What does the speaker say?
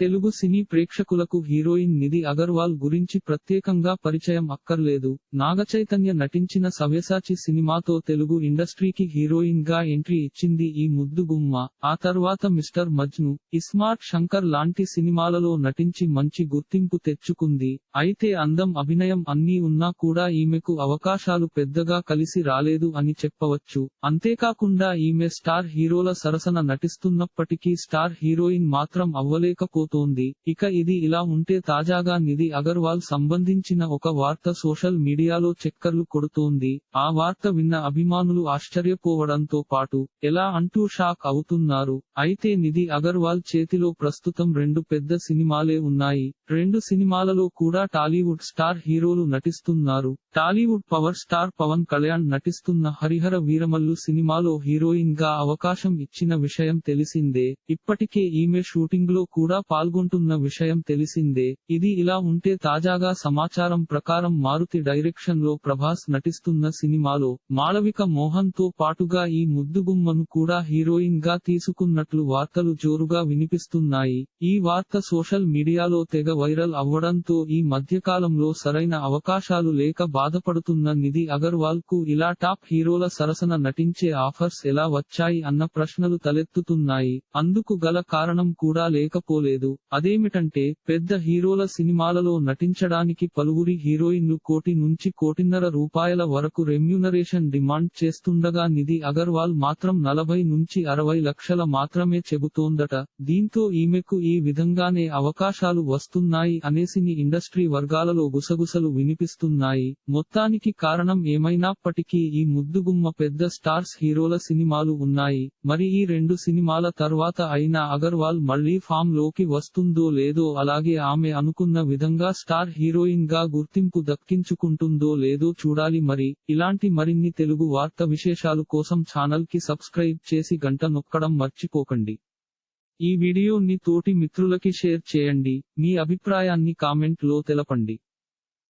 తెలుగు సినీ ప్రేక్షకులకు హీరోయిన్ నిధి అగర్వాల్ గురించి ప్రత్యేకంగా పరిచయం అక్కర్లేదు. నాగచైతన్య నటించిన సవ్యసాచి సినిమాతో తెలుగు ఇండస్ట్రీకి హీరోయిన్గా ఎంట్రీ ఇచ్చింది ఈ ముద్దు ముద్దుగుమ్మ ఆ తర్వాత మిస్టర్ మజ్ను ఇస్మార్ట్ శంకర్ లాంటి సినిమాలలో నటించి మంచి గుర్తింపు తెచ్చుకుంది. అయితే అందం అభినయం అన్నీ ఉన్నా కూడా ఈమెకు అవకాశాలు పెద్దగా కలిసి రాలేదు అని చెప్పవచ్చు. అంతేకాకుండా ఈమె స్టార్ హీరోల సరసన నటిస్తున్నప్పటికీ స్టార్ హీరోయిన్ మాత్రం అవ్వలేకపో ఇక ఇది ఇలా ఉంటే తాజాగా నిధి అగర్వాల్ సంబంధించిన ఒక వార్త సోషల్ మీడియాలో చక్కర్లు కొడుతోంది. ఆ వార్త విన్న అభిమానులు ఆశ్చర్యపోవడంతో పాటు ఎలా అంటూ షాక్ అవుతున్నారు. అయితే నిధి అగర్వాల్ చేతిలో ప్రస్తుతం రెండు పెద్ద సినిమాలే ఉన్నాయి. రెండు సినిమాలలో కూడా టాలీవుడ్ స్టార్ హీరోలు నటిస్తున్నారు. టాలీవుడ్ పవర్ స్టార్ పవన్ కళ్యాణ్ నటిస్తున్న హరిహర వీరమల్లు సినిమాలో హీరోయిన్గా అవకాశం ఇచ్చిన విషయం తెలిసిందే. ఇప్పటికే ఈమె షూటింగ్లో కూడా పాల్గొంటున్న విషయం తెలిసిందే. ఇది ఇలా ఉంటే తాజాగా సమాచారం ప్రకారం మారుతి డైరెక్షన్లో ప్రభాస్ నటిస్తున్న సినిమాలో మాళవిక మోహన్తో పాటుగా ఈ ముద్దుగుమ్మను కూడా హీరోయిన్గా తీసుకున్నట్లు వార్తలు జోరుగా వినిపిస్తున్నాయి. ఈ వార్త సోషల్ మీడియాలో తెగ వైరల్ అవ్వడంతో ఈ మధ్యకాలంలో సరైన అవకాశాలు లేక బాధపడుతున్న నిధి అగర్వాల్కు ఇలా టాప్ హీరోల సరసన నటించే ఆఫర్స్ ఎలా వచ్చాయి అన్న ప్రశ్నలు తలెత్తుతున్నాయి. అందుకు గల కారణం కూడా లేకపోలేదు. అదేమిటంటే పెద్ద హీరోల సినిమాలలో నటించడానికి పలువురి హీరోయిన్లు కోటి నుంచి కోటిన్నర రూపాయల వరకు రెమ్యూనరేషన్ డిమాండ్ చేస్తుండగా నిధి అగర్వాల్ మాత్రం నలభై నుంచి అరవై లక్షల మాత్రమే చెబుతోందట. దీంతో ఈమెకు ఈ విధంగానే అవకాశాలు వస్తున్నాయి అనేసిని ఇండస్ట్రీ వర్గాలలో గుసగుసలు వినిపిస్తున్నాయి. మొత్తానికి కారణం ఏమైనప్పటికీ ఈ ముద్దుగుమ్మ పెద్ద స్టార్స్ హీరోల సినిమాలు ఉన్నాయి. మరి ఈ రెండు సినిమాల తర్వాత అయినా అగర్వాల్ మళ్ళీ ఫామ్లోకి వస్తుందో లేదో అలాగే ఆమె అనుకున్న విధంగా స్టార్ హీరోయిన్గా గుర్తింపు దక్కించుకుంటుందో లేదో చూడాలి మరి. ఇలాంటి మరిన్ని తెలుగు వార్త విశేషాలు కోసం ఛానల్కి సబ్స్క్రైబ్ చేసి గంట నొక్కడం మర్చిపోకండి. ఈ వీడియోని తోటి మిత్రులకి షేర్ చేయండి. మీ అభిప్రాయాన్ని కామెంట్లో తెలపండి.